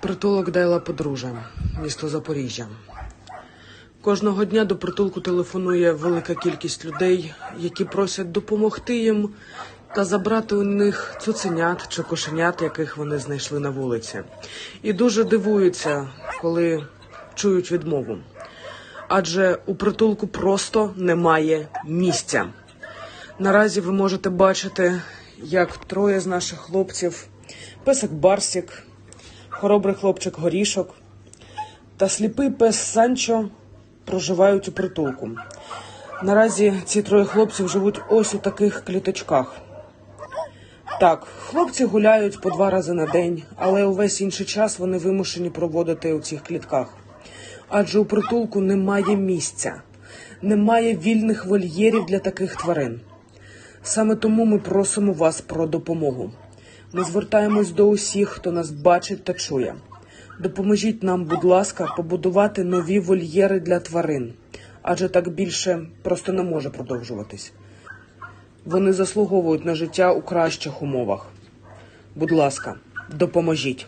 Притулок Дайла Подружа, місто Запоріжжя. Кожного дня до притулку телефонує велика кількість людей, які просять допомогти їм та забрати у них цуценят чи кошенят, яких вони знайшли на вулиці. І дуже дивуються, коли чують відмову. Адже у притулку просто немає місця. Наразі ви можете бачити, як троє з наших хлопців, песик Барсік, хоробрий хлопчик Горішок та сліпий пес Санчо проживають у притулку. Наразі ці троє хлопців живуть ось у таких кліточках. Так, хлопці гуляють по два рази на день, але увесь інший час вони вимушені проводити у цих клітках. Адже у притулку немає місця, немає вільних вольєрів для таких тварин. Саме тому ми просимо вас про допомогу. Ми звертаємось до усіх, хто нас бачить та чує. Допоможіть нам, будь ласка, побудувати нові вольєри для тварин, адже так більше просто не може продовжуватись. Вони заслуговують на життя у кращих умовах. Будь ласка, допоможіть.